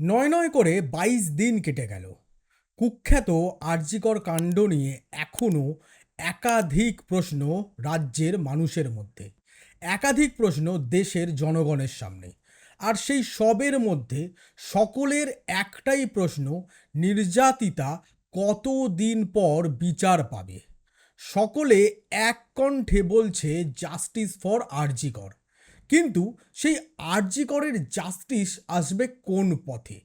নয় নয় করে বাইশ দিন কেটে গেল। কুখ্যাত আর্যিকর কাণ্ড নিয়ে এখনও একাধিক প্রশ্ন রাজ্যের মানুষের মধ্যে। একাধিক প্রশ্ন দেশের জনগণের সামনে। আর সেই সবের মধ্যে সকলের একটাই প্রশ্ন, নির্যাতিতা কতদিন পর বিচার পাবে? সকলে এক কণ্ঠে বলছে, জাস্টিস ফর আরজিকর। কিন্তু সেই আরজিকরের জাস্টিস আসবে কোন পথে?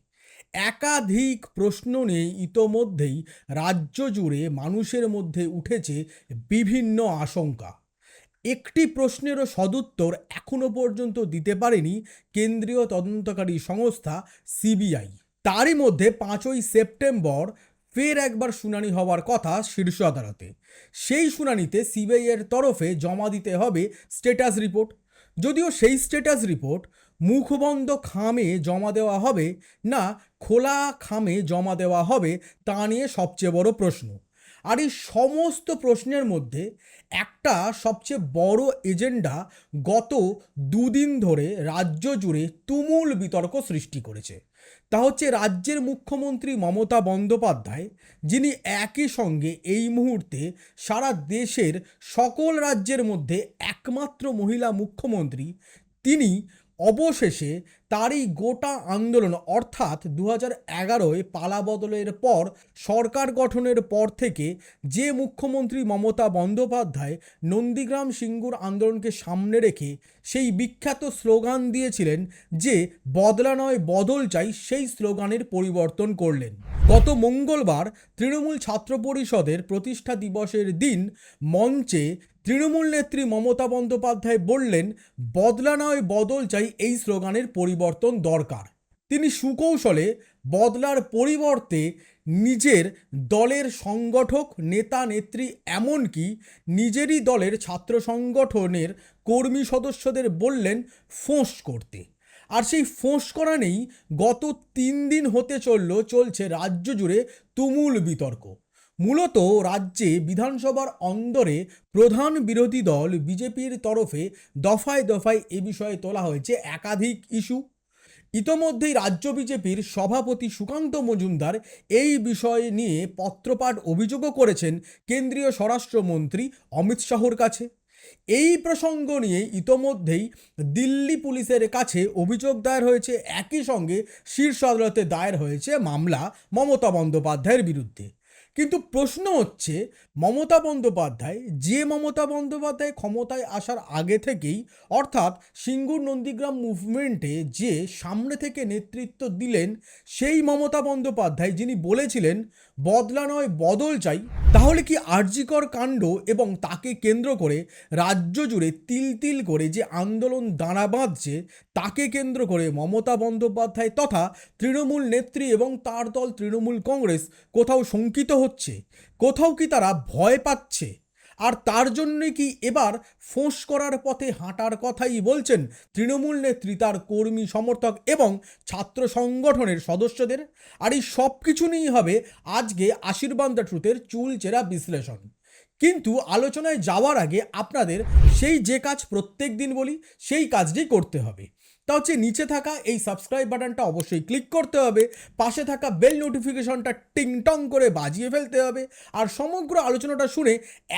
একাধিক প্রশ্ন নিয়ে ইতোমধ্যেই রাজ্য জুড়ে মানুষের মধ্যে উঠেছে বিভিন্ন আশঙ্কা। একটি প্রশ্নেরও সদুত্তর এখনও পর্যন্ত দিতে পারেনি কেন্দ্রীয় তদন্তকারী সংস্থা সিবিআই। তারই মধ্যে পাঁচই সেপ্টেম্বর ফের একবার শুনানি হওয়ার কথা শীর্ষ আদালতে। সেই শুনানিতে সিবিআইয়ের তরফে জমা দিতে হবে স্ট্যাটাস রিপোর্ট। যদিও সেই স্ট্যাটাস রিপোর্ট মুখবন্ধ খামে জমা দেওয়া হবে না, খোলা খামে জমা দেওয়া হবে তা নিয়ে সবচেয়ে বড় প্রশ্ন। আর এই সমস্ত প্রশ্নের মধ্যে একটা সবচেয়ে বড় এজেন্ডা গত দুদিন ধরে রাজ্য জুড়ে তুমুল বিতর্ক সৃষ্টি করেছে। তা হচ্ছে রাজ্যের মুখ্যমন্ত্রী মমতা বন্দ্যোপাধ্যায়, যিনি একই সঙ্গে এই মুহূর্তে সারা দেশের সকল রাজ্যের মধ্যে একমাত্র মহিলা মুখ্যমন্ত্রী, তিনি অবশেষে তারই গোটা আন্দোলন, অর্থাৎ দু হাজার এগারোয় পালা বদলের পর, সরকার গঠনের পর থেকে যে মুখ্যমন্ত্রী মমতা বন্দ্যোপাধ্যায় নন্দীগ্রাম সিঙ্গুর আন্দোলনকে সামনে রেখে সেই বিখ্যাত স্লোগান দিয়েছিলেন যে, বদলা নয়, বদল চাই সেই স্লোগানের পরিবর্তন করলেন। গত মঙ্গলবার তৃণমূল ছাত্র পরিষদের প্রতিষ্ঠা দিবসের দিন মঞ্চে তৃণমূল নেত্রী মমতা বন্দ্যোপাধ্যায় বললেন, বদলা নয় বদল চাই, এই স্লোগানের পরিবর্তন দরকার। তিনি সুকৌশলে বদলার পরিবর্তে নিজের দলের সংগঠক, নেতা, নেত্রী, এমনকি নিজেরই দলের ছাত্র সংগঠনের কর্মী সদস্যদের বললেন, ফোঁস করতে। আর সেই ফোঁস করা নেই, গত তিন দিন হতে চলল, চলছে রাজ্য জুড়ে তুমুল বিতর্ক। মূলত রাজ্যে বিধানসভার অন্দরে প্রধান বিরোধী দল বিজেপির তরফে দফায় দফায় এ বিষয়ে তোলা হয়েছে একাধিক ইস্যু। ইতোমধ্যেই রাজ্য বিজেপির সভাপতি সুকান্ত মজুমদার এই বিষয় নিয়ে পত্রপাঠ অভিযোগও করেছেন কেন্দ্রীয় স্বরাষ্ট্রমন্ত্রী অমিত শাহর কাছে। এই প্রসঙ্গ নিয়ে ইতোমধ্যেই দিল্লি পুলিশের কাছে অভিযোগ দায়ের হয়েছে। একই সঙ্গে শীর্ষ আদালতে দায়ের হয়েছে মামলা মমতা বন্দ্যোপাধ্যায়ের বিরুদ্ধে। কিন্তু প্রশ্ন হচ্ছে, মমতা বন্দ্যোপাধ্যায়, যে মমতা বন্দ্যোপাধ্যায় ক্ষমতায় আসার আগে থেকেই, অর্থাৎ সিঙ্গুর নন্দীগ্রাম মুভমেন্টে যে সামনে থেকে নেতৃত্ব দিলেন, সেই মমতা বন্দ্যোপাধ্যায় যিনি বলেছিলেন, বদলা নয়, বদল চাই। তাহলে কি আর্যিকর কাণ্ড এবং তাকে কেন্দ্র করে রাজ্য জুড়ে তিল তিল করে যে আন্দোলন দাঁড়া বাঁধছে তাকে কেন্দ্র করে মমতা বন্দ্যোপাধ্যায় তথা তৃণমূল নেত্রী এবং তার দল তৃণমূল কংগ্রেস কোথাও শঙ্কিত হচ্ছে, কোথাও কি তারা ভয় পাচ্ছে? আর তার জন্যই কি এবার ফোঁস করার পথে হাঁটার কথাই বলছেন তৃণমূল নেত্রী, তার কর্মী সমর্থক এবং ছাত্র সংগঠনের সদস্যদের? আর এই সব কিছু নিয়েই হবে আজকে আশীর্বাদ ট্রুথের চুলচেরা বিশ্লেষণ। কিন্তু আলোচনায় যাওয়ার আগে আপনাদের সেই যে কাজ প্রত্যেক দিন বলি, সেই কাজটি করতে হবে। তা হচ্ছে নিচে থাকা এই সাবস্ক্রাইব বাটনটা অবশ্যই ক্লিক করতে হবে, পাশে থাকা বেল নোটিফিকেশনটা টিংটং করে বাজিয়ে ফেলতে হবে আর সমগ্র আলোচনাটা শুনে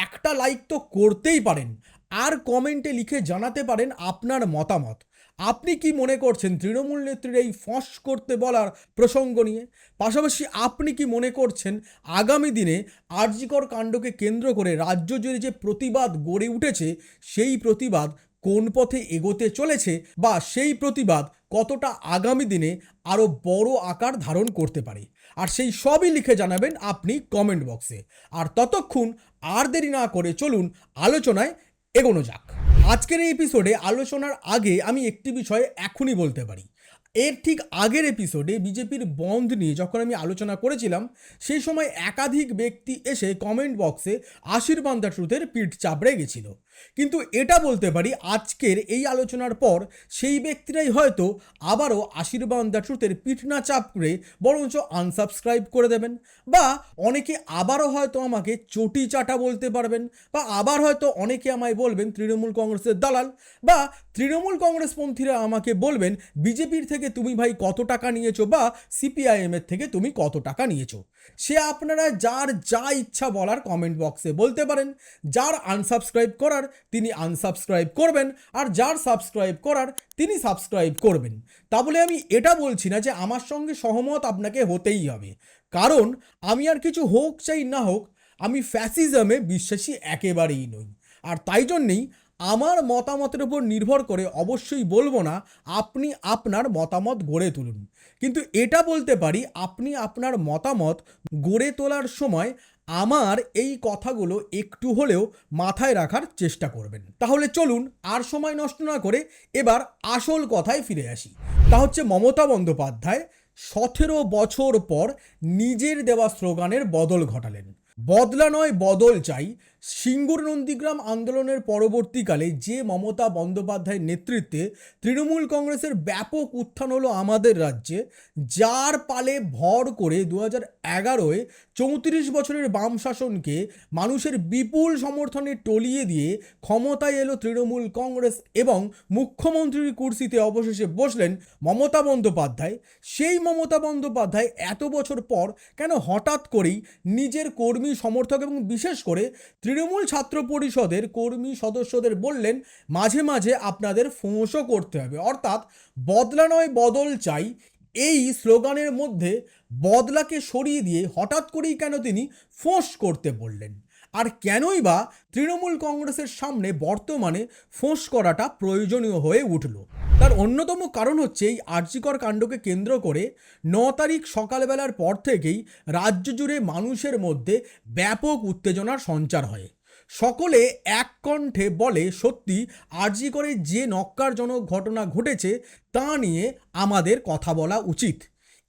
একটা লাইক তো করতেই পারেন। আর কমেন্টে লিখে জানাতে পারেন আপনার মতামত। আপনি কি মনে করছেন তৃণমূল নেত্রীর এই ফস করতে বলার প্রসঙ্গ নিয়ে? পাশাপাশি আপনি কি মনে করছেন আগামী দিনে আরজিকর কাণ্ডকে কেন্দ্র করে রাজ্য জুড়ে যে প্রতিবাদ গড়ে উঠেছে, সেই প্রতিবাদ কোন পথে এগোতে চলেছে বা সেই প্রতিবাদ কতটা আগামী দিনে আরও বড় আকার ধারণ করতে পারে? আর সেই সবই লিখে জানাবেন আপনি কমেন্ট বক্সে আর ততক্ষণ আর দেরি না করে চলুন আলোচনায় এগোনো যাক। আজকের এই এপিসোডে আলোচনার আগে আমি একটি বিষয়ে এখনই বলতে পারি। এর ঠিক আগের এপিসোডে বিজেপির বন্ধ নিয়ে যখন আমি আলোচনা করেছিলাম, সেই সময় একাধিক ব্যক্তি এসে কমেন্ট বক্সে আশীর্বাদ ট্রুথের পিঠ চাপড়ে গেছিল। কিন্তু এটা বলতে পারি আজকের এই আলোচনার পর সেই ব্যক্তিরাই হয়তো আবারও আশীর্বাদ দ্য ট্রুথের পিঠ না চাপড়ে বরঞ্চ আনসাবস্ক্রাইব করে দেবেন বা অনেকে আবারও হয়তো আমাকে চটি চাটা বলতে পারবেন বা আবার হয়তো অনেকে আমায় বলবেন তৃণমূল কংগ্রেসের দালাল বা তৃণমূল কংগ্রেসপন্থীরা আমাকে বলবেন, বিজেপির থেকে থেকে তুমি ভাই কত টাকা নিয়েছো বা সিপিআইএমের থেকে তুমি কত টাকা নিয়েছো? সে আপনারা যার যা ইচ্ছা বলার কমেন্ট বক্সে বলতে পারেন। যার আনসাবস্ক্রাইব করার, তিনি আনসাবস্ক্রাইব করবেন। আর যার সাবস্ক্রাইব করার, তিনি সাবস্ক্রাইব করবেন। তা বলে আমি এটা বলছি না যে আমার সঙ্গে সহমত আপনাকে হতেই হবে। কারণ আমি আর কিছু হোক চাই না হোক, আমি ফ্যাসিজমে বিশ্বাসী একেবারেই নই। আর তাই জন্যেই আমার মতামতের উপর নির্ভর করে অবশ্যই বলব না, আপনি আপনার মতামত গড়ে তুলুন। কিন্তু এটা বলতে পারি, আপনি আপনার মতামত গড়ে তোলার সময় আমার এই কথাগুলো একটু হলেও মাথায় রাখার চেষ্টা করবেন। তাহলে চলুন আর সময় নষ্ট না করে এবার আসল কথায় ফিরে আসি। তা হচ্ছে মমতা বন্দ্যোপাধ্যায় সতেরো বছর পর নিজের দেওয়া স্লোগানের বদল ঘটালেন। বদলা নয়, বদল চাই। সিঙ্গুর নন্দীগ্রাম আন্দোলনের পরবর্তীকালে যে মমতা বন্দ্যোপাধ্যায়ের নেতৃত্বে তৃণমূল কংগ্রেসের ব্যাপক উত্থান হলো আমাদের রাজ্যে, যার পালে ভর করে দু হাজার এগারোয় চৌত্রিশ বছরের বাম শাসনকে মানুষের বিপুল সমর্থনে টলিয়ে দিয়ে ক্ষমতায় এলো তৃণমূল কংগ্রেস এবং মুখ্যমন্ত্রীর কুর্সিতে অবশেষে বসলেন মমতা বন্দ্যোপাধ্যায়। সেই মমতা বন্দ্যোপাধ্যায় এত বছর পর কেন হঠাৎ করেই নিজের কর্মী সমর্থক এবং বিশেষ করে তৃণমূল ছাত্র পরিষদের কর্মী সদস্যদের বললেন, মাঝে মাঝে আপনাদের ফোঁসও করতে হবে। অর্থাৎ, বদলা নয়, বদল চাই। এই স্লোগানের মধ্যে বদলাকে সরিয়ে দিয়ে হঠাৎ করেই কেন তিনি ফোঁস করতে বললেন? আর কেনই বা তৃণমূল কংগ্রেসের সামনে বর্তমানে ফোঁস করাটা প্রয়োজনীয় হয়ে উঠল? তার অন্যতম কারণ হচ্ছে এই আর্যিকর কাণ্ডকে কেন্দ্র করে ন তারিখ সকালবেলার পর থেকেই রাজ্য জুড়ে মানুষের মধ্যে ব্যাপক উত্তেজনার সঞ্চার হয়। সকলে এক কণ্ঠে বলে, সত্যি আরজি করে যে নক্কারজনক ঘটনা ঘটেছে তা নিয়ে আমাদের কথা বলা উচিত।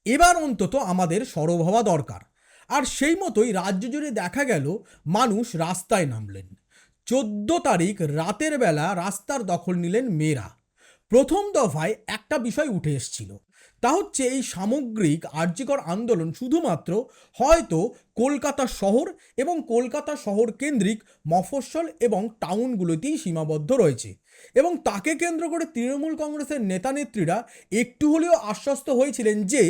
এবার অন্তত আমাদের সরব হওয়া দরকার। আর সেই মতোই রাজ্য জুড়ে দেখা গেল, মানুষ রাস্তায় নামলেন। চোদ্দ তারিখ রাতের বেলা রাস্তার দখল নিলেন মেয়েরা। প্রথম দফায় একটা বিষয় উঠে এসছিল। তা হচ্ছে এই সামগ্রিক আর্যিকর আন্দোলন শুধুমাত্র হয়তো কলকাতা শহর এবং কলকাতা শহর কেন্দ্রিক মফস্বল এবং টাউনগুলোতেই সীমাবদ্ধ রয়েছে এবং তাকে কেন্দ্র করে তৃণমূল কংগ্রেসের নেতানেত্রীরা একটু হলেও আশ্বস্ত হয়েছিলেন যে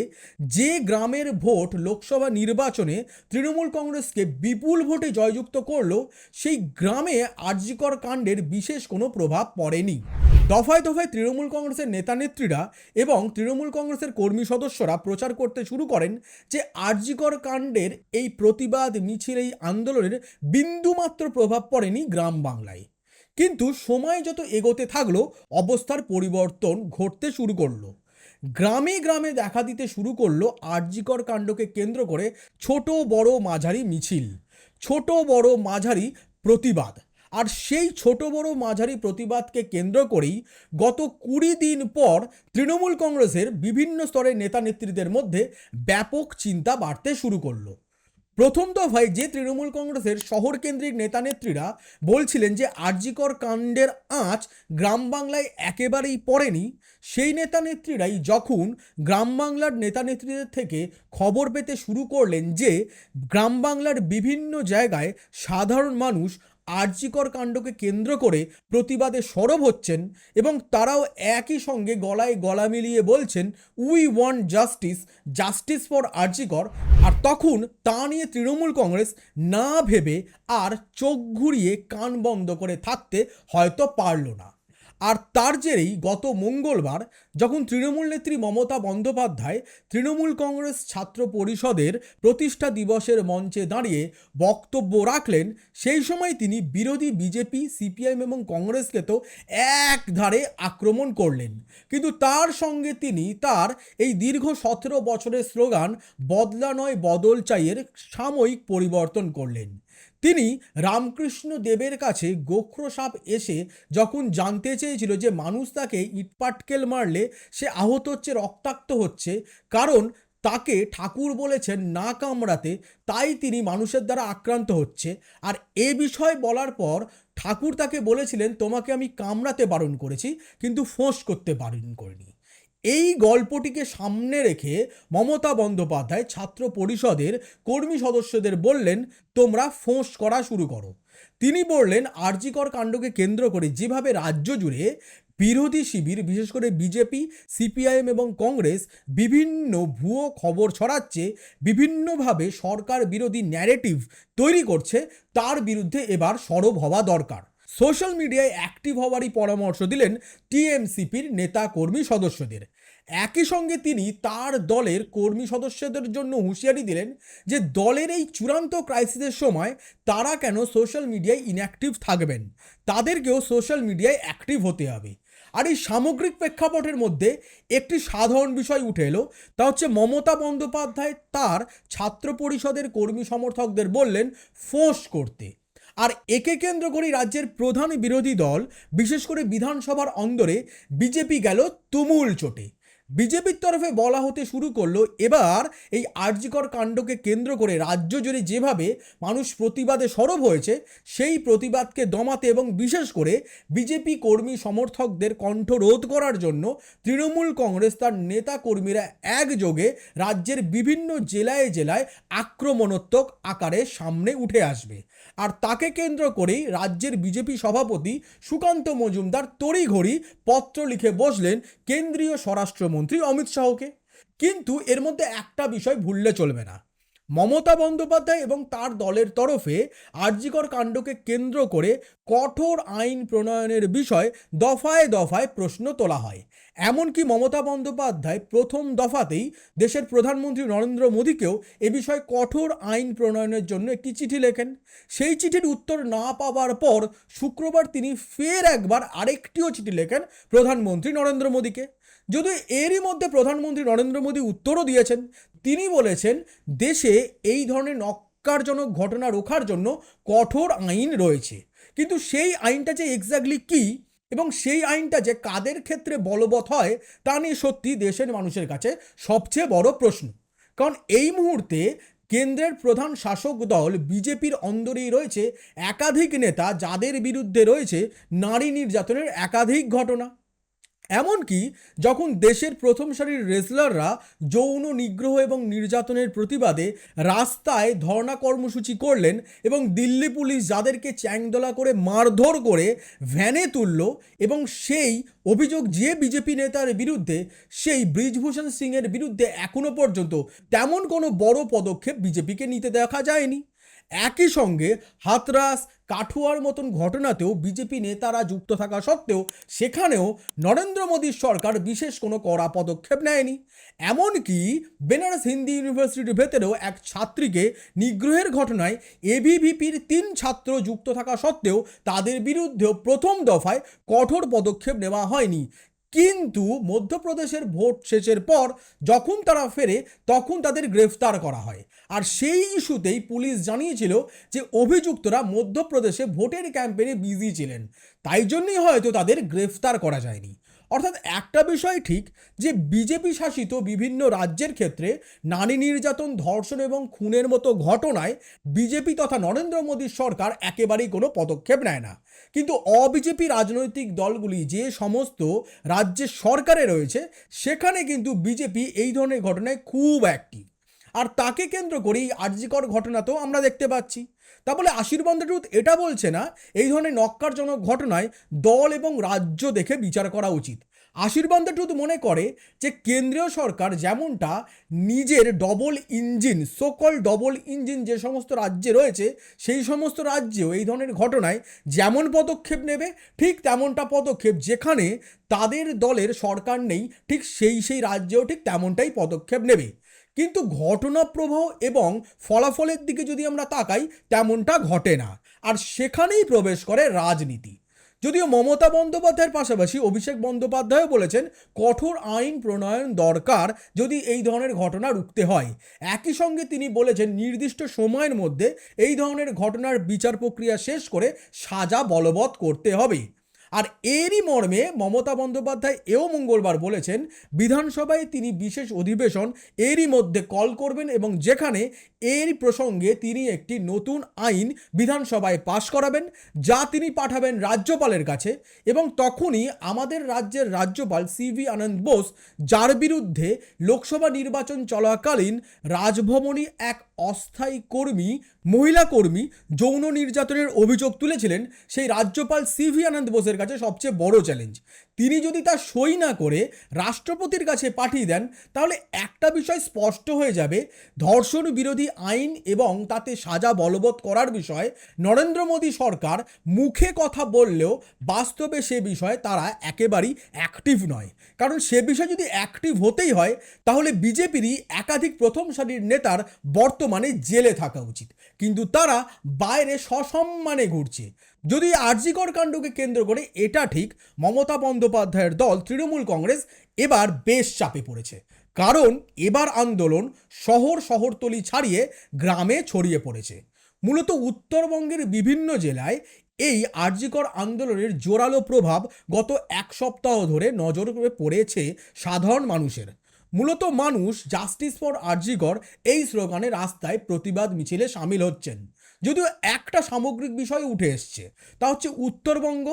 যে গ্রামের ভোট লোকসভা নির্বাচনে তৃণমূল কংগ্রেসকে বিপুল ভোটে জয়যুক্ত করল, সেই গ্রামে আর্যিকর কাণ্ডের বিশেষ কোনো প্রভাব পড়েনি। দফায় দফায় তৃণমূল কংগ্রেসের নেতানেত্রীরা এবং তৃণমূল কংগ্রেসের কর্মী সদস্যরা প্রচার করতে শুরু করেন যে আরজিকর কাণ্ডের এই প্রতিবাদ মিছিল, এই আন্দোলনের বিন্দুমাত্র প্রভাব পড়েনি গ্রাম বাংলায়। কিন্তু সময় যত এগোতে থাকল, অবস্থার পরিবর্তন ঘটতে শুরু করল। গ্রামে গ্রামে দেখা দিতে শুরু করল আরজিকর কাণ্ডকে কেন্দ্র করে ছোট বড় মাঝারি মিছিল, ছোট বড় মাঝারি প্রতিবাদ। আর সেই ছোট বড় মাঝারি প্রতিবাদকে কেন্দ্র করেই গত কুড়ি দিন পর তৃণমূল কংগ্রেসের বিভিন্ন স্তরের নেতা নেত্রীদের মধ্যে ব্যাপক চিন্তা বাড়তে শুরু করল। প্রথম দফায় যে তৃণমূল কংগ্রেসের শহর শহরকেন্দ্রিক নেতানেত্রীরা বলছিলেন যে আরজিকর কাণ্ডের আঁচ গ্রাম বাংলায় একেবারেই পড়েনি, সেই নেতানেত্রীরাই যখন গ্রাম বাংলার নেতানেত্রীদের থেকে খবর পেতে শুরু করলেন যে গ্রাম বাংলার বিভিন্ন জায়গায় সাধারণ মানুষ আর্যিকর কাণ্ডকে কেন্দ্র করে প্রতিবাদে সরব হচ্ছেন এবং তারাও একই সঙ্গে গলায় গলা মিলিয়ে বলছেন we want justice justice for RG Kar আর তখন তা নিয়ে তৃণমূল কংগ্রেস না ভেবে আর চোখ ঘুরিয়ে কান বন্ধ করে থাকতে হয়তো পারল না। আর তার জেরেই গত মঙ্গলবার যখন তৃণমূল নেত্রী মমতা বন্দ্যোপাধ্যায় তৃণমূল কংগ্রেস ছাত্র পরিষদের প্রতিষ্ঠা দিবসের মঞ্চে দাঁড়িয়ে বক্তব্য রাখলেন, সেই সময় তিনি বিরোধী বিজেপি, সিপিআইএম এবং কংগ্রেসকে তো এক ধারে আক্রমণ করলেন। কিন্তু তার সঙ্গে তিনি তার এই দীর্ঘ সতেরো বছরের স্লোগান, বদলা নয় বদল চাইয়ের সাময়িক পরিবর্তন করলেন। তিনি রামকৃষ্ণ দেবের কাছে গোখ্র সাপ এসে যখন জানতে চেয়েছিল যে মানুষ তাকে ইটপাটকেল মারলে সে আহত হচ্ছে, রক্তাক্ত হচ্ছে, কারণ তাকে ঠাকুর বলেছেন না কামড়াতে, তাই তিনি মানুষের দ্বারা আক্রান্ত হচ্ছে। আর এ বিষয় বলার পর ঠাকুর তাকে বলেছিলেন, তোমাকে আমি কামড়াতে বারণ করেছি, কিন্তু ফোঁস করতে বারণ করিনি। এই গল্পটিকে সামনে রেখে মমতা বন্দ্যোপাধ্যায় ছাত্র পরিষদের কর্মী সদস্যদের বললেন, তোমরা ফোঁস করা শুরু করো। তিনি বললেন, আরজিকর কাণ্ডকে কেন্দ্র করে যেভাবে রাজ্য জুড়ে বিরোধী শিবির, বিশেষ করে বিজেপি, সিপিআইএম এবং কংগ্রেস বিভিন্ন ভুয়ো খবর ছড়াচ্ছে, বিভিন্নভাবে সরকার বিরোধী ন্যারেটিভ তৈরি করছে, তার বিরুদ্ধে এবার সরব হওয়া দরকার। সোশ্যাল মিডিয়ায় অ্যাক্টিভ হওয়ারই পরামর্শ দিলেন টিএমসিপির নেতা কর্মী সদস্যদের। একই সঙ্গে তিনি তার দলের কর্মী সদস্যদের জন্য হুঁশিয়ারি দিলেন যে দলের এই চূড়ান্ত ক্রাইসিসের সময় তারা কেন সোশ্যাল মিডিয়ায় ইনঅ্যাক্টিভ থাকবেন? তাদেরকেও সোশ্যাল মিডিয়ায় অ্যাক্টিভ হতে হবে। আর এই সামগ্রিক প্রেক্ষাপটের মধ্যে একটি সাধারণ বিষয় উঠে এলো, তা হচ্ছে মমতা বন্দ্যোপাধ্যায় তার ছাত্র পরিষদের কর্মী সমর্থকদের বললেন, ফোঁস করতে। আর একে কেন্দ্র করে রাজ্যের প্রধান বিরোধী দল, বিশেষ করে বিধানসভার অন্দরে বিজেপি গেল তুমুল চোটে। বিজেপির তরফে বলা হতে শুরু করল, এবার এই আর্যিকর কাণ্ডকে কেন্দ্র করে রাজ্য জুড়ে যেভাবে মানুষ প্রতিবাদে সরব হয়েছে, সেই প্রতিবাদকে দমাতে এবং বিশেষ করে বিজেপি কর্মী সমর্থকদের কণ্ঠ রোধ করার জন্য তৃণমূল কংগ্রেস তার নেতা কর্মীরা একযোগে রাজ্যের বিভিন্ন জেলায় জেলায় আক্রমণাত্মক আকারে সামনে উঠে আসবে। আর তাকে কেন্দ্র করেই রাজ্যের বিজেপি সভাপতি সুকান্ত মজুমদার তড়িঘড়ি পত্র লিখে বসলেন কেন্দ্রীয় স্বরাষ্ট্রমন্ত্রী অমিত শাহকে। কিন্তু এর মধ্যে একটা বিষয় ভুললে চলবে না। মমতা বন্দ্যোপাধ্যায় এবং তার দলের তরফে আরজিকর কাণ্ডকে কেন্দ্র করে কঠোর আইন প্রণয়নের বিষয় দফায় দফায় প্রশ্ন তোলা হয়। এমনকি মমতা বন্দ্যোপাধ্যায় প্রথম দফাতেই দেশের প্রধানমন্ত্রী নরেন্দ্র মোদীকেও এ বিষয়ে কঠোর আইন প্রণয়নের জন্য একটি চিঠি লেখেন। সেই চিঠির উত্তর না পাওয়ার পর শুক্রবার তিনি ফের একবার আরেকটিও চিঠি লেখেন প্রধানমন্ত্রী নরেন্দ্র মোদীকে। যদিও এরই মধ্যে প্রধানমন্ত্রী নরেন্দ্র মোদী উত্তরও দিয়েছেন তিনি বলেছেন, দেশে এই ধরনের নক্কারজনক ঘটনা রোখার জন্য কঠোর আইন রয়েছে। কিন্তু সেই আইনটা যে এক্স্যাক্টলি কী এবং সেই আইনটা যে কাদের ক্ষেত্রে বলবৎ হয়, তা নিয়ে সত্যি দেশের মানুষের কাছে সবচেয়ে বড় প্রশ্ন। কারণ এই মুহূর্তে কেন্দ্রের প্রধান শাসক দল বিজেপির অন্দরেই রয়েছে, একাধিক নেতা যাদের বিরুদ্ধে রয়েছে নারী নির্যাতনের একাধিক ঘটনা। এমনকি যখন দেশের প্রথম সারির রেসলাররা যৌন নিগ্রহ এবং নির্যাতনের প্রতিবাদে রাস্তায় ধর্ণা কর্মসূচি করলেন এবং দিল্লি পুলিশ যাদেরকে চ্যাংদোলা করে মারধর করে ভ্যানে তুলল এবং সেই অভিযোগ যে বিজেপি নেতার বিরুদ্ধে, সেই ব্রিজভূষণ সিংয়ের বিরুদ্ধে এখনও পর্যন্ত তেমন কোনো বড় পদক্ষেপ বিজেপিকে নিতে দেখা যায়নি। একই সঙ্গে হাতরাস কাঠুয়ার মতন ঘটনাতেও বিজেপি নেতারা যুক্ত থাকা সত্ত্বেও সেখানেও নরেন্দ্র মোদীর সরকার বিশেষ কোনো কড়া পদক্ষেপ নেয়নি। এমনকি বেনারস হিন্দি ইউনিভার্সিটির ভেতরেও এক ছাত্রীকে নিগ্রহের ঘটনায় এবিভিপির তিন ছাত্র যুক্ত থাকা সত্ত্বেও তাদের বিরুদ্ধেও প্রথম দফায় কঠোর পদক্ষেপ নেওয়া হয়নি। কিন্তু মধ্যপ্রদেশের ভোট শেষের পর যখন তারা ফেরে, তখন তাদের গ্রেফতার করা হয়। আর সেই ইস্যুতেই পুলিশ জানিয়েছিল যে অভিযুক্তরা মধ্যপ্রদেশে ভোটের ক্যাম্পেনে বিজি ছিলেন। তাই জন্যই হয়তো তাদের গ্রেফতার করা যায়নি। অর্থাৎ একটা বিষয় ঠিক যে বিজেপি শাসিত বিভিন্ন রাজ্যের ক্ষেত্রে নারী নির্যাতন, ধর্ষণ এবং খুনের মতো ঘটনায় বিজেপি তথা নরেন্দ্র মোদীর সরকার একেবারেই কোনো পদক্ষেপ নেয় না। কিন্তু অবিজেপি রাজনৈতিক দলগুলি যে সমস্ত রাজ্যের সরকারে রয়েছে, সেখানে কিন্তু বিজেপি এই ধরনের ঘটনায় খুব অ্যাক্টিভ আর তাকে কেন্দ্র করেই আর্যিকর ঘটনা তো আমরা দেখতে পাচ্ছি। তা বলে আশীর্বাদ ট্রুথ এটা বলছে না, এই ধরনের নক্কারজনক ঘটনায় দল এবং রাজ্য দেখে বিচার করা উচিত। আশীর্বাদ ট্রুথ মনে করে যে কেন্দ্রীয় সরকার যেমনটা নিজের ডবল ইঞ্জিন সকল ডবল ইঞ্জিন যে সমস্ত রাজ্যে রয়েছে, সেই সমস্ত রাজ্যেও এই ধরনের ঘটনায় যেমন পদক্ষেপ নেবে, ঠিক তেমনটা পদক্ষেপ যেখানে তাদের দলের সরকার নেই, ঠিক সেই সেই রাজ্যেও ঠিক তেমনটাই পদক্ষেপ নেবে। কিন্তু ঘটনা প্রবাহ এবং ফলাফলের দিকে যদি আমরা তাকাই, তেমনটা ঘটে না। আর সেখানেই প্রবেশ করে রাজনীতি। যদিও মমতা বন্দ্যোপাধ্যায়ের পাশাপাশি অভিষেক বন্দ্যোপাধ্যায়ও বলেছেন, কঠোর আইন প্রণয়ন দরকার যদি এই ধরনের ঘটনা রুখতে হয়। একই সঙ্গে তিনি বলেছেন, নির্দিষ্ট সময়ের মধ্যে এই ধরনের ঘটনার বিচার প্রক্রিয়া শেষ করে সাজা বলবৎ করতে হবে। আর এরই মর্মে মমতা বন্দ্যোপাধ্যায় এও মঙ্গলবার বলেছেন, বিধানসভায় তিনি বিশেষ অধিবেশন এরই মধ্যে কল করবেন এবং যেখানে এর প্রসঙ্গে তিনি একটি নতুন আইন বিধানসভায় পাশ করাবেন, যা তিনি পাঠাবেন রাজ্যপালের কাছে এবং তখনই আমাদের রাজ্যের রাজ্যপাল সিভি আনন্দ বোস, যার বিরুদ্ধে লোকসভা নির্বাচন চলাকালীন রাজভবনে এক অস্থায়ী কর্মী মহিলা কর্মী যৌন নির্যাতনের অভিযোগ তুলেছিলেন সেই রাজ্যপাল সিভি আনন্দ বোসের কাছে সবচেয়ে বড় চ্যালেঞ্জ। তিনি যদি তা সই না করে রাষ্ট্রপতির কাছে পাঠিয়ে দেন, তাহলে একটা বিষয় স্পষ্ট হয়ে যাবে। ধর্ষণ বিরোধী আইন এবং তাতে সাজা বলবৎ করার বিষয়ে নরেন্দ্র মোদী সরকার মুখে কথা বললেও বাস্তবে সে বিষয়ে তারা একেবারেই অ্যাক্টিভ নয়। কারণ সে বিষয়ে যদি অ্যাক্টিভ হতেই হয়, তাহলে বিজেপিরই একাধিক প্রথম সারির নেতার বর্তমানে জেলে থাকা উচিত। কিন্তু তারা বাইরে সসম্মানে ঘুরছে। যদি আরজিকর কাণ্ডকে কেন্দ্র করে এটা ঠিক, মমতা বন্দ্যোপাধ্যায়ের দল তৃণমূল কংগ্রেস এবার বেশ চাপে পড়েছে। কারণ এবার আন্দোলন শহর শহরতলি ছাড়িয়ে গ্রামে ছড়িয়ে পড়েছে। মূলত উত্তরবঙ্গের বিভিন্ন জেলায় এই আরজিকর আন্দোলনের জোরালো প্রভাব গত এক সপ্তাহ ধরে নজর পড়েছে সাধারণ মানুষের। মূলত মানুষ জাস্টিস ফর আরজিকর এই স্লোগানে রাস্তায় প্রতিবাদ মিছিলে সামিল হচ্ছেন। যদিও একটা সামগ্রিক বিষয় উঠে এসছে, তা হচ্ছে উত্তরবঙ্গ,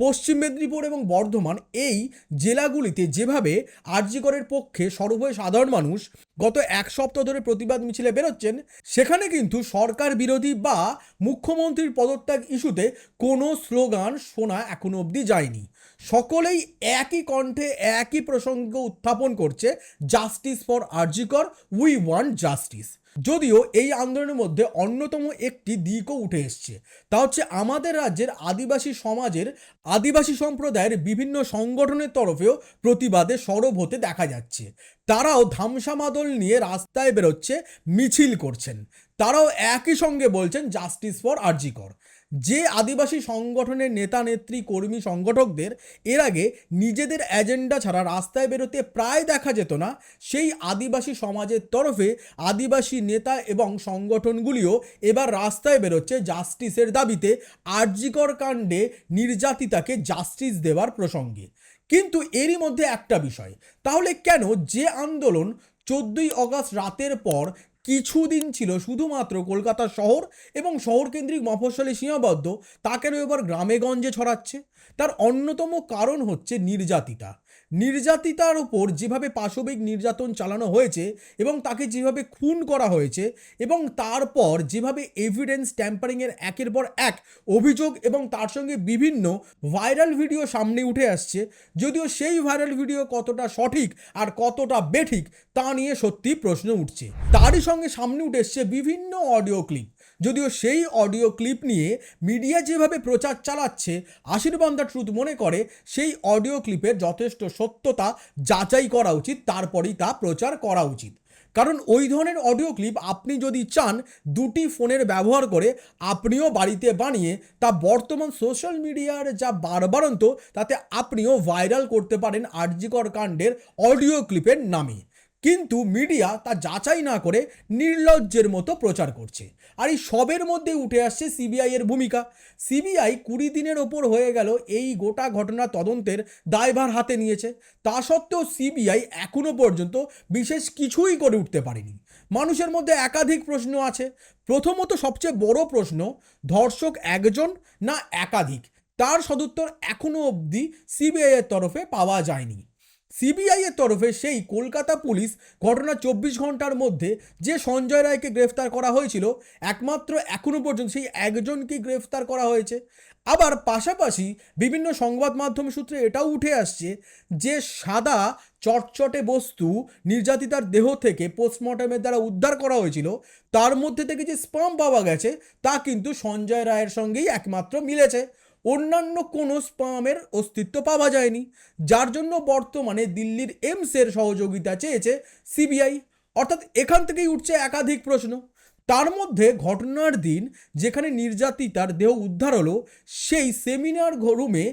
পশ্চিম মেদিনীপুর এবং বর্ধমান। এই জেলাগুলিতে যেভাবে আরজিকরের পক্ষে সর্বয় সাধারণ মানুষ গত এক সপ্তাহ ধরে প্রতিবাদ মিছিলে বেরোচ্ছেন, সেখানে কিন্তু সরকার বিরোধী বা মুখ্যমন্ত্রীর পদত্যাগ ইস্যুতে কোনো স্লোগান শোনা এখনও অবধি যায়নি। সকলেই একই কণ্ঠে একই প্রসঙ্গ উত্থাপন করছে, justice for RG Kar, we want justice. যদিও এই আন্দোলনের মধ্যে অন্যতম একটি দিকও উঠে এসছে, তা হচ্ছে আমাদের রাজ্যের আদিবাসী সমাজের আদিবাসী সম্প্রদায়ের বিভিন্ন সংগঠনের তরফেও প্রতিবাদে সরব হতে দেখা যাচ্ছে। তারাও ধামসা মাদল নিয়ে রাস্তায় বেরোচ্ছে, মিছিল করছেন। তারাও একই সঙ্গে বলছেন, জাস্টিস ফর আরজিকর। যে আদিবাসী সংগঠনের নেতা, নেত্রী, কর্মী, সংগঠকদের এর আগে নিজেদের এজেন্ডা ছাড়া রাস্তায় বেরোতে প্রায় দেখা যেত না, সেই আদিবাসী সমাজের তরফে আদিবাসী নেতা এবং সংগঠনগুলিও এবার রাস্তায় বেরোচ্ছে জাস্টিসের দাবিতে আরজিকর কাণ্ডে নির্যাতিতাকে জাস্টিস দেওয়ার প্রসঙ্গে। কিন্তু এরই মধ্যে একটা বিষয়, তাহলে কেন যে আন্দোলন চোদ্দই অগস্ট রাতের পর কিছুদিন ছিল শুধুমাত্র কলকাতা শহর এবং শহরকেন্দ্রিক মফস্বলে সীমাবদ্ধ তাকে এবার গ্রামেগঞ্জে ছড়াচ্ছে। তার অন্যতম কারণ হচ্ছে নির্যাতিতা। নির্যাতিতার উপর যেভাবে পাশবিক নির্যাতন চালানো হয়েছে এবং তাকে যেভাবে খুন করা হয়েছে এবং তারপর যেভাবে এভিডেন্স ট্যাম্পারিংয়ের একের পর এক অভিযোগ এবং তার সঙ্গে বিভিন্ন ভাইরাল ভিডিও সামনে উঠে আসছে, যদিও সেই ভাইরাল ভিডিও কতটা সঠিক আর কতটা বেঠিক তা নিয়ে সত্যি প্রশ্ন উঠছে। তারই সঙ্গে সামনে উঠে এসছে বিভিন্ন অডিও ক্লিপ যদিও সেই অডিও ক্লিপ নিয়ে মিডিয়া যেভাবে প্রচার চালাচ্ছে আশীর্বাদ ট্রুথ মনে করে, সেই অডিও ক্লিপের যথেষ্ট সত্যতা যাচাই করা উচিত, তারপরেই তা প্রচার করা উচিত। কারণ ওই ধরনের অডিও ক্লিপ আপনি যদি চান দুটি ফোনের ব্যবহার করে আপনিও বাড়িতে বানিয়ে, তা বর্তমান সোশ্যাল মিডিয়ার যা বারবারন্ত, তাতে আপনিও ভাইরাল করতে পারেন আরজিকর কাণ্ডের অডিও ক্লিপের নামে। কিন্তু মিডিয়া তা যাচাই না করে নির্লজ্জের মতো প্রচার করছে। আর এই সবের মধ্যে উঠে আসছে সিবিআই এর ভূমিকা। সিবিআই কুড়ি দিনের ওপর হয়ে গেল এই গোটা ঘটনা তদন্তের দায়ভার হাতে নিয়েছে। তা সত্ত্বেও সিবিআই এখনও পর্যন্ত বিশেষ কিছুই করে উঠতে পারেনি। মানুষের মধ্যে একাধিক প্রশ্ন আছে। প্রথমত সবচেয়ে বড় প্রশ্ন, ধর্ষক একজন না একাধিক? তার সদুত্তর এখনও অবধি সিবিআইয়ের তরফে পাওয়া যায়নি। সিবিআই এর তরফে সেই কলকাতা পুলিশ ঘটনা চব্বিশ ঘণ্টার মধ্যে যে সঞ্জয় রায়কে গ্রেফতার করা হয়েছিল, একমাত্র এখনও পর্যন্ত সেই একজনকে গ্রেফতার করা হয়েছে। আবার পাশাপাশি বিভিন্ন সংবাদ মাধ্যম সূত্রে এটাও উঠে আসছে যে সাদা চটচটে বস্তু নির্যাতিতার দেহ থেকে পোস্টমর্টমের দ্বারা উদ্ধার করা হয়েছিল, তার মধ্যে থেকে যে স্পাম পাওয়া গেছে, তা কিন্তু সঞ্জয় রায়ের সঙ্গেই একমাত্র মিলেছে। অন্যান্য কোনো স্পামের অস্তিত্ব পাওয়া যায়নি, যার জন্য বর্তমানে দিল্লির এমসের সহযোগিতা চেয়েছে সিবিআই। অর্থাৎ এখান থেকেই উঠছে একাধিক প্রশ্ন। তার মধ্যে ঘটনার দিন যেখানে নির্যাতিতার দেহ উদ্ধার হলো, সেই সেমিনার রুমে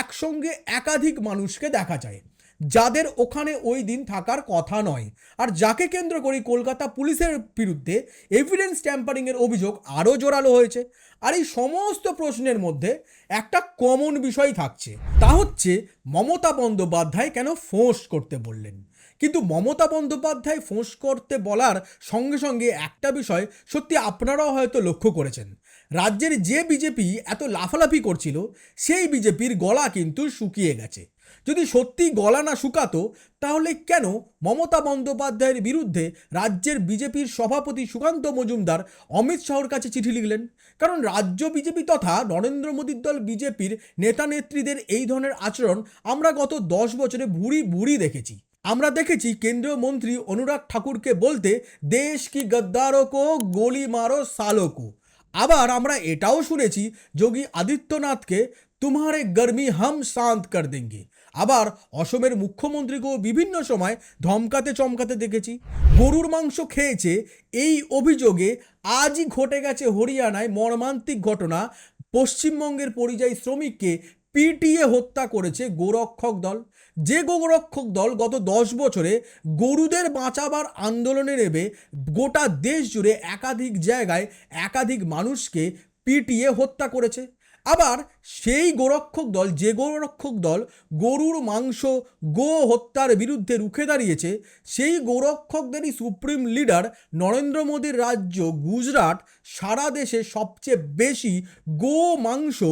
একসঙ্গে একাধিক মানুষকে দেখা যায়। যাদের ওখানে ওই দিন থাকার কথা নয়। আর যাকে কেন্দ্র করে কলকাতা পুলিশের বিরুদ্ধে এভিডেন্স ট্যাম্পারিংয়ের অভিযোগ আরও জোরালো হয়েছে। আর এই সমস্ত প্রশ্নের মধ্যে একটা কমন বিষয় থাকছে। তা হচ্ছে মমতা বন্দ্যোপাধ্যায় কেন ফোঁস করতে বললেন? কিন্তু মমতা বন্দ্যোপাধ্যায় ফোঁস করতে বলার সঙ্গে সঙ্গে একটা বিষয় সত্যি আপনারাও হয়তো লক্ষ্য করেছেন। রাজ্যের যে বিজেপি এত লাফালাফি করছিল, সেই বিজেপির গলা কিন্তু শুকিয়ে গেছে। যদি সত্যি গলা না শুকাতো, তাহলে কেন মমতা বন্দ্যোপাধ্যায়ের বিরুদ্ধে রাজ্যের বিজেপির সভাপতি সুকান্ত মজুমদার অমিত শাহর কাছে চিঠি লিখলেন? কারণ রাজ্য বিজেপি তথা নরেন্দ্র মোদীর দল বিজেপির নেতা নেত্রীদের এই ধরনের আচরণ আমরা গত দশ বছরে ভুড়ি ভুড়ি দেখেছি। আমরা দেখেছি কেন্দ্রীয় মন্ত্রী অনুরাগ ঠাকুরকে বলতে, দেশ কি গদ্দারো কো, গোলি মারো সালো কো। আবার আমরা এটাও শুনেছি যোগী আদিত্যনাথকে, তুমারে গরমি হাম শান্ত কর দেঙ্গে। আবার অসমের মুখ্যমন্ত্রীকেও বিভিন্ন সময় ধমকাতে চমকাতে দেখেছি। গরুর মাংস খেয়েছে, এই অভিযোগে আজই ঘটে গেছে হরিয়ানায় মর্মান্তিক ঘটনা। পশ্চিমবঙ্গের পরিযায়ী শ্রমিককে পিটিয়ে হত্যা করেছে গোরক্ষক দল। যে গোরক্ষক দল গত দশ বছরে গরুদের বাঁচাবার আন্দোলনে নেবে, গোটা দেশ জুড়ে একাধিক জায়গায় একাধিক মানুষকে পিটিয়ে হত্যা করেছে। আবার সেই গোরক্ষক দল, যে গোরক্ষক দল গরুর মাংস, গো হত্যার বিরুদ্ধে রুখে দাঁড়িয়েছে, সেই গোরক্ষকদেরই সুপ্রিম লিডার নরেন্দ্র মোদীর রাজ্য গুজরাট সারা দেশে সবচেয়ে বেশি গো মাংস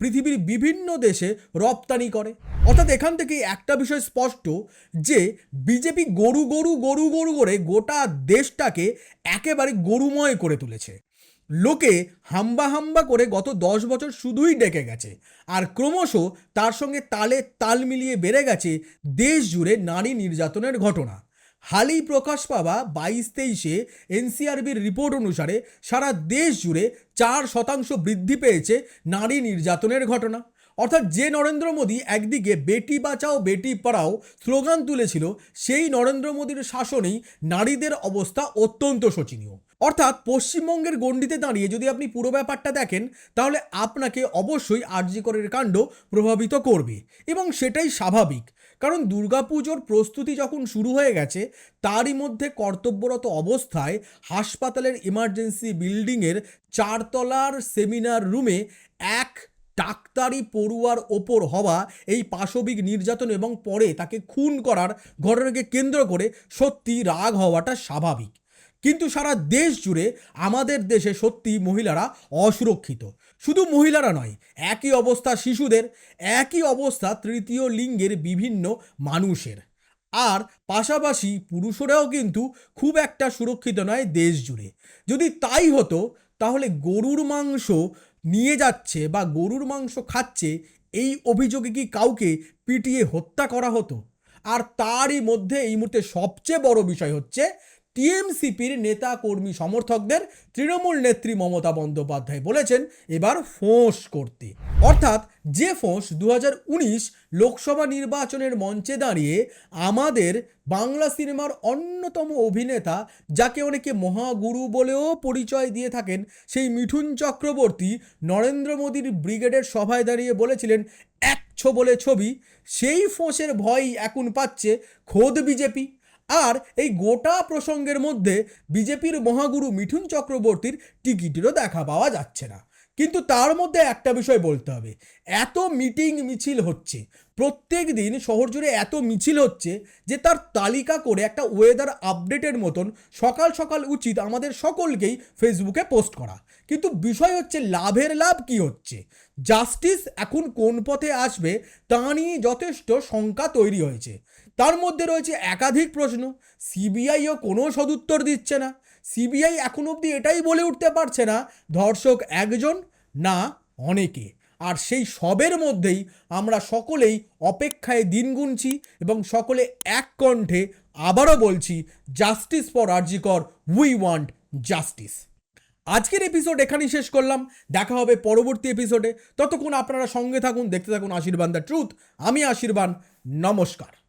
পৃথিবীর বিভিন্ন দেশে রপ্তানি করে। অর্থাৎ এখান থেকে একটা বিষয় স্পষ্ট যে বিজেপি গরু গরু গরু গরু করে গোটা দেশটাকে একেবারে গরুময় করে তুলেছে। লোকে হাম্বা হাম্বা করে গত দশ বছর শুধুই ডেকে গেছে। আর ক্রমশ তার সঙ্গে তালে তাল মিলিয়ে বেড়ে গেছে দেশ জুড়ে নারী নির্যাতনের ঘটনা। হালেই প্রকাশ পাওয়া বাইশ তেইশে এনসিআরবির রিপোর্ট অনুসারে সারা দেশ জুড়ে চার শতাংশ বৃদ্ধি পেয়েছে নারী নির্যাতনের ঘটনা। অর্থাৎ যে নরেন্দ্র মোদী একদিকে বেটি বাঁচাও, বেটি পড়াও স্লোগান তুলেছিল, সেই নরেন্দ্র মোদীর শাসনেই নারীদের অবস্থা অত্যন্ত শোচনীয়। অর্থাৎ পশ্চিমবঙ্গের গণ্ডিতে দাঁড়িয়ে যদি আপনি পুরো ব্যাপারটা দেখেন, তাহলে আপনাকে অবশ্যই আরজিকরের কাণ্ড প্রভাবিত করবে। এবং সেটাই স্বাভাবিক। কারণ দুর্গাপুজোর প্রস্তুতি যখন শুরু হয়ে গেছে, তারই মধ্যে কর্তব্যরত অবস্থায় হাসপাতালের ইমার্জেন্সি বিল্ডিংয়ের চারতলার সেমিনার রুমে এক ডাক্তারি পড়ুয়ার ওপর হওয়া এই পাশবিক নির্যাতন এবং পরে তাকে খুন করার ঘটনাকে কেন্দ্র করে সত্যি রাগ হওয়াটা স্বাভাবিক। কিন্তু সারা দেশ জুড়ে আমাদের দেশে সত্যি মহিলারা অসুরক্ষিত। শুধু মহিলারা নয়, একই অবস্থা শিশুদের, একই অবস্থা তৃতীয় লিঙ্গের বিভিন্ন মানুষের। আর পাশাপাশি পুরুষরাও কিন্তু খুব একটা সুরক্ষিত নয় দেশ জুড়ে। যদি তাই হতো, তাহলে গরুর মাংস নিয়ে যাচ্ছে বা গরুর মাংস খাচ্ছে, এই অভিযোগে কি কাউকে পিটিয়ে হত্যা করা হতো? আর তারই মধ্যে এই মুহূর্তে সবচেয়ে বড় বিষয় হচ্ছে টিএমসিপির নেতা কর্মী সমর্থকদের তৃণমূল নেত্রী মমতা বন্দ্যোপাধ্যায় বলেছেন, এবার ফোঁস করতে। অর্থাৎ যে ফোঁস দু হাজার উনিশ লোকসভা নির্বাচনের মঞ্চে দাঁড়িয়ে আমাদের বাংলা সিনেমার অন্যতম অভিনেতা, যাকে অনেকে মহাগুরু বলেও পরিচয় দিয়ে থাকেন, সেই মিঠুন চক্রবর্তী নরেন্দ্র মোদীর ব্রিগেডের সভায় দাঁড়িয়ে বলেছিলেন, একছো বলে ছবি, সেই ফোঁসের ভয় এখন পাচ্ছে খোদ বিজেপি। আর এই গোটা প্রসঙ্গের মধ্যে বিজেপির মহাগুরু মিঠুন চক্রবর্তীর টিকিটেরও দেখা পাওয়া যাচ্ছে না। কিন্তু তার মধ্যে একটা বিষয় বলতে হবে, এত মিটিং মিছিল হচ্ছে, প্রত্যেক দিন শহর জুড়ে এত মিছিল হচ্ছে যে তার তালিকা করে একটা ওয়েদার আপডেটের মতন সকাল সকাল উচিত আমাদের সকলকেই ফেসবুকে পোস্ট করা। কিন্তু বিষয় হচ্ছে লাভের লাভ কি হচ্ছে? জাস্টিস এখন কোন পথে আসবে তা নিয়ে যথেষ্ট শঙ্কা তৈরি হয়েছে। তার মধ্যে রয়েছে একাধিক প্রশ্ন। সিবিআইও কোনো সদুত্তর দিচ্ছে না। সিবিআই এখন অবধি এটাই বলে উঠতে পারছে না, ধর্ষক একজন না অনেকে। আর সেই সবের মধ্যেই আমরা সকলেই অপেক্ষায় দিন গুনছি এবং সকলে এক কণ্ঠে আবারও বলছি, justice for RG Kar, we want justice. আজকের এপিসোড এখানেই শেষ করলাম। দেখা হবে পরবর্তী এপিসোডে। ততক্ষণ আপনারা সঙ্গে থাকুন, দেখতে থাকুন আশীর্বাদ দ্য ট্রুথ। আমি আশীর্বাদ নমস্কার।